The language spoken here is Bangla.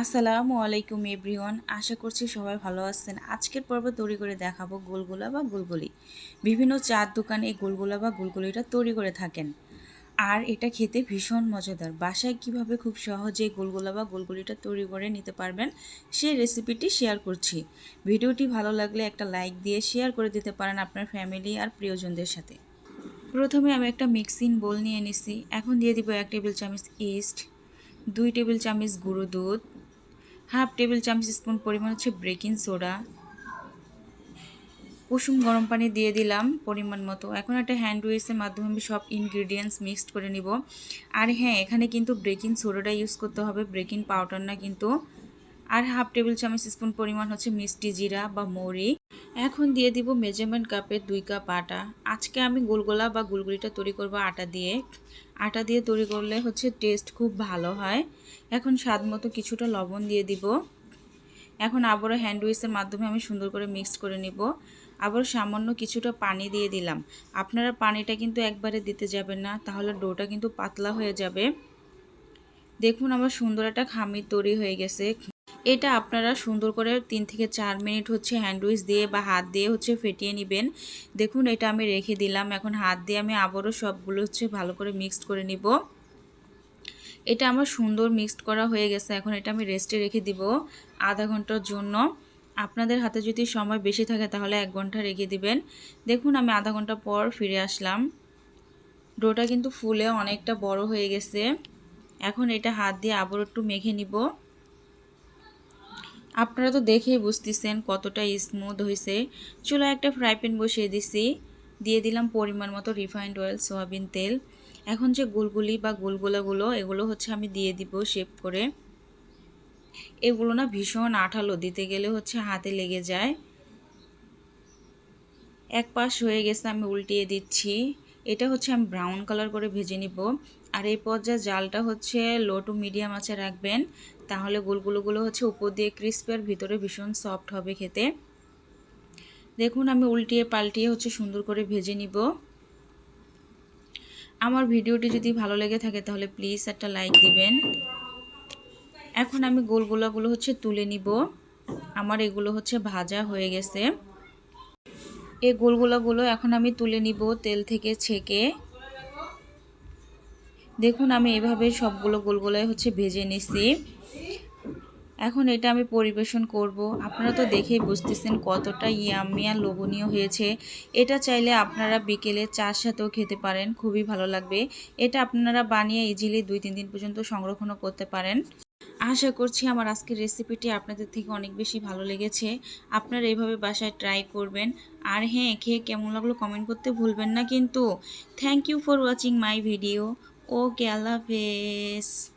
আসসালামু আলাইকুম এভরিওয়ান, আশা করছি সবাই ভালো আছেন। আজকের পর্বে তৈরি করে দেখাবো গোলগোলা বা গুলগুলি। বিভিন্ন চার দোকানে এই গোলগোলা বা গুলগুলিটা তৈরি করে থাকেন। আর এটা খেতে ভীষণ মজাদার। বাসায় কীভাবে খুব সহজে গোলগোলা বা গোলগুলিটা তৈরি করে নিতে পারবেন সেই রেসিপিটি শেয়ার করছি। ভিডিওটি ভালো লাগলে একটা লাইক দিয়ে শেয়ার করে দিতে পারেন আপনার ফ্যামিলি আর প্রিয়জনদের সাথে। প্রথমে আমি একটা মিক্সিং বোল নিয়ে নিছি। এখন দিয়ে দিব এক টেবিল চামচ ইস্ট, দুই টেবিল চামচ গুঁড়ো দুধ হাফ টেবিল চামচ স্পুন পরিমাণ হচ্ছে বেকিং সোডা। কুসুম গরম পানি দিয়ে দিলাম পরিমাণ মতো। এখন একটা হ্যান্ড উইসের মাধ্যমে আমি সব ইনগ্রিডিয়েন্টস মিক্সড করে নিব। আর হ্যাঁ এখানে কিন্তু বেকিং সোডাটা ইউজ করতে হবে। বেকিং পাউডার না কিন্তু আর হাফ টেবিল চামচ স্পুন পরিমাণ হচ্ছে মিষ্টি জিরা বা মৌরি। এখন দিয়ে দিব মেজারমেন্ট কাপের দুই কাপ আটা। আজকে আমি গোলগোলা বা গুলগুলিটা তৈরি করব আটা দিয়ে। আটা দিয়ে তৈরি করলে হচ্ছে টেস্ট খুব ভালো হয়। এখন স্বাদ মতো কিছুটা লবণ দিয়ে দিব। এখন আবারও হ্যান্ড উইসের মাধ্যমে আমি সুন্দর করে মিক্স করে নিব। আবার সামান্য কিছুটা পানি দিয়ে দিলাম। আপনারা পানিটা কিন্তু একবারে দিতে যাবেন না, তাহলে ডোটা কিন্তু পাতলা হয়ে যাবে। দেখুন আমার সুন্দর একটা খামির তৈরি হয়ে গেছে। এটা আপনারা সুন্দর করে তিন থেকে চার মিনিট হচ্ছে হ্যান্ডউইচ দিয়ে বা হাত দিয়ে হচ্ছে ফেটিয়ে নেবেন। দেখুন, এটা আমি রেখে দিলাম। এখন হাত দিয়ে আমি আবারও সবগুলো হচ্ছে ভালো করে মিক্সড করে নিব। এটা আমার সুন্দর মিক্সড করা হয়ে গেছে। এখন এটা আমি রেস্টে রেখে দিব আধা ঘণ্টার জন্য। আপনাদের হাতে যদি সময় বেশি থাকে তাহলে এক ঘণ্টা রেখে দিবেন। দেখুন, আমি আধা ঘণ্টা পর ফিরে আসলাম। ডোটা কিন্তু ফুলে অনেকটা বড় হয়ে গেছে। এখন এটা হাত দিয়ে আবার একটু মেখে নিব। আপনারা তো দেখেই বুঝতেছেন কতটা স্মুথ হয়েছে। চুলা একটা ফ্রাই প্যান বসিয়ে দিছি। দিয়ে দিলাম পরিমাণ মতো রিফাইন্ড অয়েল সয়াবিন তেল। এখন যে গুলগুলি বা গুলগুলাগুলো, এগুলো হচ্ছে আমি দিয়ে দিব শেপ করে। এগুলো না ভীষণ আঠালো, দিতে গেলে হচ্ছে হাতে লেগে যায়। এক পাশ হয়ে গেছে, আমি উল্টিয়ে দিচ্ছি। এটা হচ্ছে আমি ব্রাউন কালার করে ভেজে নিব। আর এই পর্যায়ে জালটা হচ্ছে লো টু মিডিয়াম আছে রাখবেন। তাহলে গোলগুলোগুলো হচ্ছে উপর দিয়ে ক্রিস্পি আর ভিতরে ভীষণ সফট হবে খেতে। দেখুন, আমি উল্টিয়ে পাল্টিয়ে হচ্ছে সুন্দর করে ভেজে নিব। আমার ভিডিওটি যদি ভালো লেগে থাকে তাহলে প্লিজ একটা লাইক দিবেন। এখন আমি গোলগোলাগুলো হচ্ছে তুলে নিব। আমার এগুলো হচ্ছে ভাজা হয়ে গেছে। এই গোলগোলাগুলো এখন আমি তুলে নিব তেল থেকে ছেঁকে। দেখুন, আমি এভাবে সবগুলো গোলগোলায় হচ্ছে ভেজে নিছি। এখন এটা আমি পরিবেশন করব। আপনারা তো দেখেই বুঝতেছেন কতটা ইয়ামিয়া লোভনীয় হয়েছে। এটা চাইলে আপনারা বিকেলে চার সাথেও খেতে পারেন, খুবই ভালো লাগবে। এটা আপনারা বানিয়ে ইজিলি দুই তিন দিন পর্যন্ত সংরক্ষণও করতে পারেন। আশা করছি আমার আজকের রেসিপিটি আপনাদের থেকে অনেক বেশি ভালো লেগেছে। আপনারা এইভাবে বাসায় ট্রাই করবেন। আর হ্যাঁ খেয়ে কেমন লাগল কমেন্ট করতে ভুলবেন না কিন্তু। Thank you for watching my video Ok, Allah Hafiz.